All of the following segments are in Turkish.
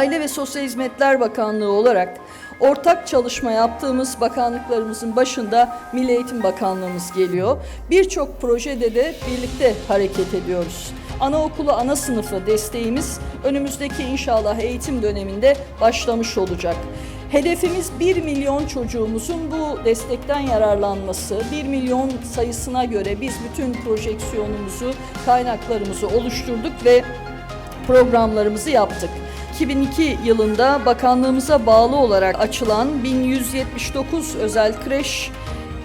Sosyal Hizmetler Bakanlığı olarak ortak çalışma yaptığımız bakanlıklarımızın başında Milli Eğitim Bakanlığımız geliyor. Birçok projede de birlikte hareket ediyoruz. Anaokulu ana sınıfı desteğimiz önümüzdeki inşallah eğitim döneminde başlamış olacak. Hedefimiz 1 milyon çocuğumuzun bu destekten yararlanması. 1 milyon sayısına göre biz bütün projeksiyonumuzu, kaynaklarımızı oluşturduk ve programlarımızı yaptık. 2002 yılında bakanlığımıza bağlı olarak açılan 1179 özel kreş,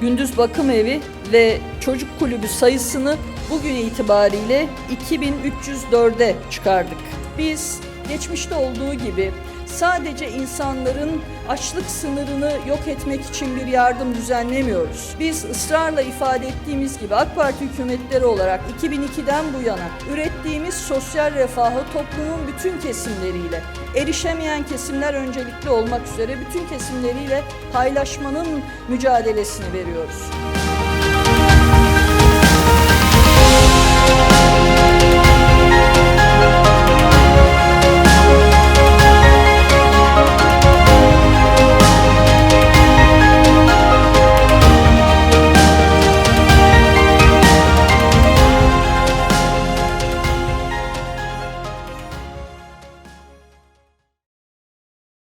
gündüz bakım evi ve çocuk kulübü sayısını bugün itibariyle 2304'e çıkardık. Biz geçmişte olduğu gibi sadece insanların açlık sınırını yok etmek için bir yardım düzenlemiyoruz. Biz ısrarla ifade ettiğimiz gibi AK Parti hükümetleri olarak 2002'den bu yana ürettiğimiz sosyal refahı toplumun bütün kesimleriyle, erişemeyen kesimler öncelikli olmak üzere bütün kesimleriyle paylaşmanın mücadelesini veriyoruz.